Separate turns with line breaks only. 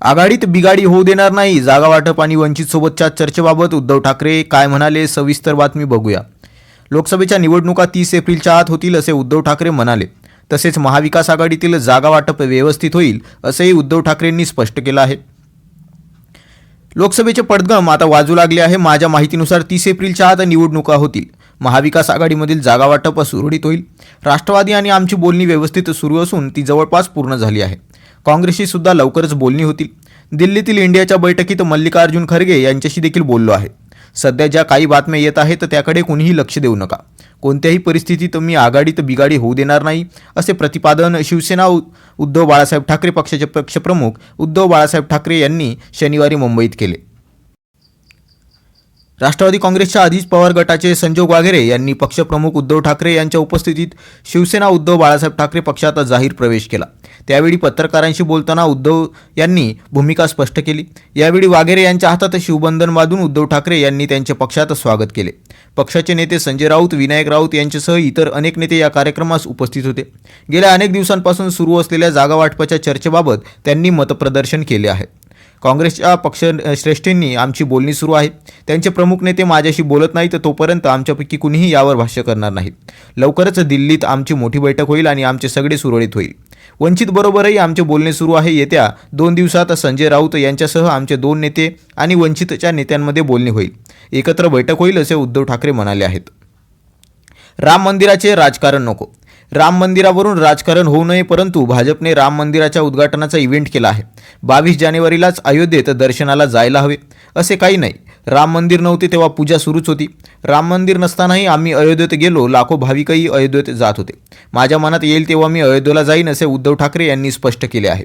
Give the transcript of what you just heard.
आघाडीत बिगाडी होऊ देणार नाही. जागा वाटप आणि वंचित सोबतच्या चर्चेबाबत उद्धव ठाकरे काय म्हणाले सविस्तर बातमी बघूया. लोकसभेच्या निवडणुका तीस एप्रिलच्या आत होतील असे उद्धव ठाकरे म्हणाले. तसेच महाविकास आघाडीतील जागा वाटप व्यवस्थित होईल असंही उद्धव ठाकरेंनी स्पष्ट केलं आहे. लोकसभेचे पडगम आता वाजू लागले आहे. माझ्या माहितीनुसार तीस एप्रिलच्या आत निवडणुका होतील. महाविकास आघाडीमधील जागावाटप सुरळीत होईल. राष्ट्रवादी आणि आमची बोलणी व्यवस्थित सुरू असून ती जवळपास पूर्ण झाली आहे. काँग्रेसशी सुद्धा लवकरच बोलणी होतील. दिल्लीतील इंडियाच्या बैठकीत मल्लिकार्जुन खरगे यांच्याशी देखील बोललो आहे. सध्या ज्या काही बातम्या येत आहेत त्याकडे कुणीही लक्ष देऊ नका. कोणत्याही परिस्थितीत मी आघाडीत बिगाडी होऊ देणार नाही असे प्रतिपादन शिवसेना उद्धव बाळासाहेब ठाकरे पक्षाचे पक्षप्रमुख उद्धव बाळासाहेब ठाकरे यांनी शनिवारी मुंबईत केले. राष्ट्रवादी काँग्रेसच्या आधीच पवार गटाचे संजोग वाघेरे यांनी पक्षप्रमुख उद्धव ठाकरे यांच्या उपस्थितीत शिवसेना उद्धव बाळासाहेब ठाकरे पक्षात जाहीर प्रवेश केला. त्यावेळी पत्रकारांशी बोलताना उद्धव यांनी भूमिका स्पष्ट केली. यावेळी वाघेरे यांच्या हातात शिवबंधन बांधून उद्धव ठाकरे यांनी त्यांचे पक्षात स्वागत केले. पक्षाचे नेते संजय राऊत विनायक राऊत यांच्यासह इतर अनेक नेते या कार्यक्रमास उपस्थित होते. गेल्या अनेक दिवसांपासून सुरू असलेल्या जागावाटपाच्या चर्चेबाबत त्यांनी मतप्रदर्शन केले आहे. काँग्रेसच्या पक्ष श्रेष्ठींनी आमची बोलणी सुरू आहे. त्यांचे प्रमुख नेते माझ्याशी बोलत नाहीत तोपर्यंत आमच्यापैकी कुणीही यावर भाष्य करणार नाही लवकरच दिल्लीत आमची मोठी बैठक होईल आणि आमचे सगळे सुरळीत होईल. वंचित बरोबरही आमचे बोलणे सुरू आहे. येत्या दोन दिवसात संजय राऊत यांच्यासह आमचे दोन नेते आणि वंचितच्या नेत्यांमध्ये बोलणी होईल. एकत्र बैठक होईल असे उद्धव ठाकरे म्हणाले आहेत. राम मंदिराचे राजकारण नको. राम मंदिरावरून राजकारण होऊ नये परंतु भाजपने राम मंदिराच्या उद्घाटनाचा इव्हेंट केला आहे. बावीस जानेवारीलाच अयोध्येत दर्शनाला जायला हवे असे काही नाही. राम मंदिर नव्हते तेव्हा पूजा सुरूच होती. राम मंदिर नसतानाही आम्ही अयोध्येत गेलो लाखो भाविकही अयोध्येत जात होते. माझ्या मनात येईल तेव्हा मी अयोध्येला जाईन असे उद्धव ठाकरे यांनी स्पष्ट केले आहे.